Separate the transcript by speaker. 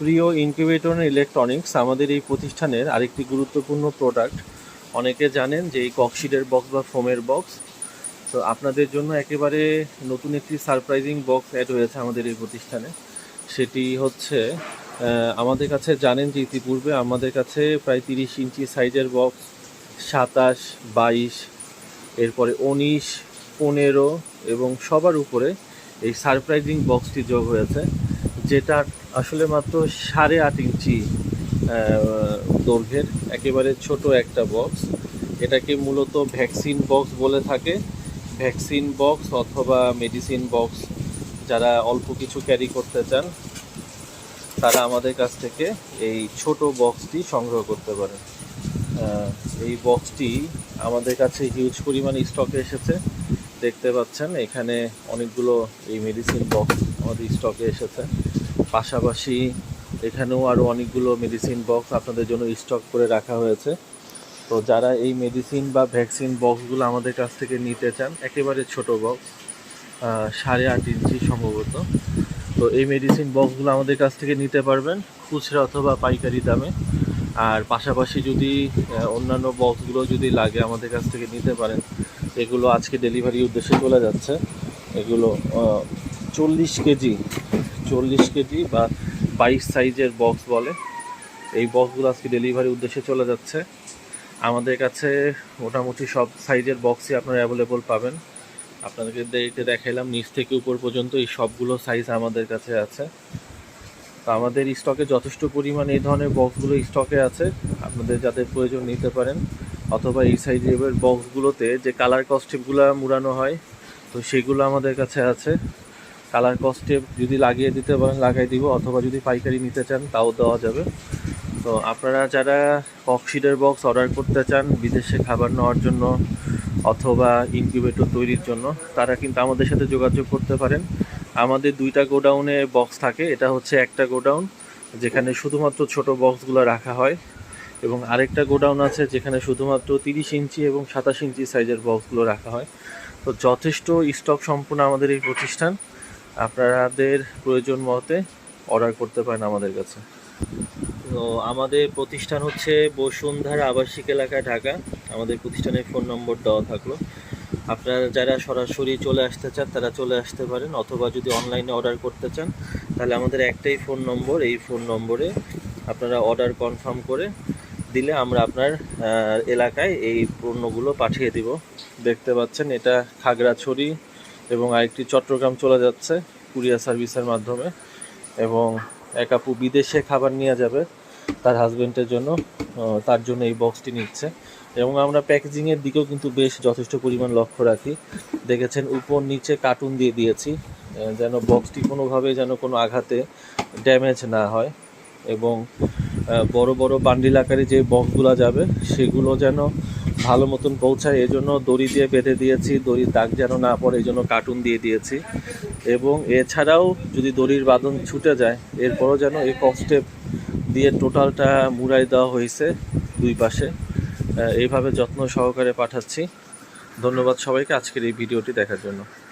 Speaker 1: প্রিয় incubator electronics, আমাদের এই প্রতিষ্ঠানের আরেকটি গুরুত্বপূর্ণ প্রোডাক্ট। অনেকে জানেন যে এই ককশিডের বক্স বা ফোমের বক্স। তো আপনাদের জন্য একেবারে নতুন একটি সারপ্রাইজিং বক্স অ্যাড হয়েছে আমাদের এই প্রতিষ্ঠানে। সেটি হচ্ছে আমাদের কাছে জানেন যে ইতিপূর্বে আমাদের কাছে প্রায় তিরিশ ইঞ্চি সাইজের বক্স, সাতাশ, বাইশ, এরপরে উনিশ, পনেরো এবং সবার উপরে এই সারপ্রাইজিং বক্সটি যোগ হয়েছে। যেটা আসলে মাত্র সাড়ে আট ইঞ্চি দৈর্ঘ্যের, একেবারে ছোট একটা বক্স এটাকে মূলত ভ্যাকসিন বক্স বলে থাকে। ভ্যাকসিন বক্স অথবা মেডিসিন বক্স যারা অল্প কিছু ক্যারি করতে চান, তারা আমাদের কাছ থেকে এই ছোট বক্সটি সংগ্রহ করতে পারে এই বক্সটি আমাদের কাছে হিউজ পরিমাণে স্টকে এসেছে। দেখতে পাচ্ছেন, এখানে অনেকগুলো এই মেডিসিন বক্স আমাদের স্টকে এসেছে। পাশাপাশি এখানেও আরও অনেকগুলো মেডিসিন বক্স আপনাদের জন্য স্টক করে রাখা হয়েছে। তো যারা এই মেডিসিন বা ভ্যাকসিন বক্সগুলো আমাদের কাছ থেকে নিতে চান, একেবারে ছোট বক্স সাড়ে আট ইঞ্চি সম্ভবত। তো এই মেডিসিন বক্সগুলো আমাদের কাছ থেকে নিতে পারবেন, খুচরা অথবা পাইকারি দামে। আর পাশাপাশি যদি অন্যান্য বক্সগুলো যদি লাগে আমাদের কাছ থেকে নিতে পারেন, এগুলো আজকে ডেলিভারি উদ্দেশ্যে চলে যাচ্ছে। এগুলো চল্লিশ কেজি চল্লিশ কেজি বা বাইশ সাইজের বক্স বলে। এই বক্সগুলো আজকে ডেলিভারি উদ্দেশ্যে চলে যাচ্ছে। আমাদের কাছে মোটামুটি সব সাইজের বক্সই আপনারা অ্যাভেলেবল পাবেন। আপনাদেরকে দেখাইলাম, নিচ থেকে উপর পর্যন্ত এই সবগুলো সাইজ আমাদের কাছে আছে। তো আমাদের স্টকে যথেষ্ট পরিমাণে এই ধরনের বক্সগুলো স্টকে আছে। আপনাদের যাদের প্রয়োজন নিতে পারেন, অথবা এই সাইজের বক্সগুলোতে যে কালার কস্টেপগুলো মুড়ানো হয়, তো সেগুলো আমাদের কাছে আছে। কালার কস্টে যদি লাগিয়ে দিতে পারেন, লাগাই দিব, অথবা যদি পাইকারি নিতে চান, তাও দেওয়া যাবে। তো আপনারা যারা ককশিডের বক্স অর্ডার করতে চান, বিদেশে খাবার নেওয়ার জন্য অথবা ইনকিউবেটর তৈরির জন্য, তারা কিন্তু আমাদের সাথে যোগাযোগ করতে পারেন। আমাদের দুইটা গোডাউনে বক্স থাকে, এটা হচ্ছে একটা গোডাউন, যেখানে শুধুমাত্র ছোট বক্সগুলো রাখা হয়, এবং আরেকটা গোডাউন আছে, যেখানে শুধুমাত্র তিরিশ ইঞ্চি এবং সাতাশ ইঞ্চি সাইজের বক্সগুলো রাখা হয়। তো যথেষ্ট স্টক সম্পূর্ণ আমাদের এই প্রতিষ্ঠান। আপনাদের প্রয়োজন মতে অর্ডার করতে পারেন আমাদের কাছে। তো আমাদের প্রতিষ্ঠান হচ্ছে বসুন্ধরা আবাসিক এলাকা, ঢাকা। আমাদের প্রতিষ্ঠানের ফোন নম্বর দেওয়া থাকল। আপনারা যারা সরাসরি চলে আসতে চান, তারা চলে আসতে পারেন। অথবা যদি অনলাইনে অর্ডার করতে চান, তাহলে আমাদের একটাই ফোন নম্বর এই ফোন নম্বরে আপনারা অর্ডার কনফার্ম করে দিলে আমরা আপনার এলাকায় এই পণ্যগুলো পাঠিয়ে দিব। দেখতে পাচ্ছেন, এটা খাগড়াছড়ি এবং আরেকটি চট্টগ্রাম চলে যাচ্ছে, কুরিয়ার সার্ভিসের মাধ্যমে। এবং এক আপু বিদেশে খাবার নিয়ে যাবে তার হাজবেন্ডের জন্য তার জন্য এই বক্সটি নিচ্ছে। এবং আমরা প্যাকেজিংয়ের দিকেও কিন্তু বেশ যথেষ্ট পরিমাণ লক্ষ্য রাখি। দেখেছেন, উপর নিচে কার্টুন দিয়ে দিয়েছি যেন বক্সটি কোনোভাবে যেন কোনো আঘাতে ড্যামেজ না হয়। এবং বড় বড় বান্ডিল আকারে যে বক্সগুলো যাবে, সেগুলো যেন ভালো মতন পৌঁছায় এই জন্য দড়ি দিয়ে বেঁধে দিয়েছি, দড়ির দাগ যেন না পড়ে এই জন্য কার্টুন দিয়ে দিয়েছি। এবং এছাড়াও যদি দড়ির বাঁধন ছুটে যায়, এরপরও যেন এই কস্টেপ দিয়ে টোটালটা মুড়াই দেওয়া হয়েছে দুই পাশে। এইভাবে যত্ন সহকারে পাঠাচ্ছি। ধন্যবাদ সবাইকে আজকের এই ভিডিওটি দেখার জন্য।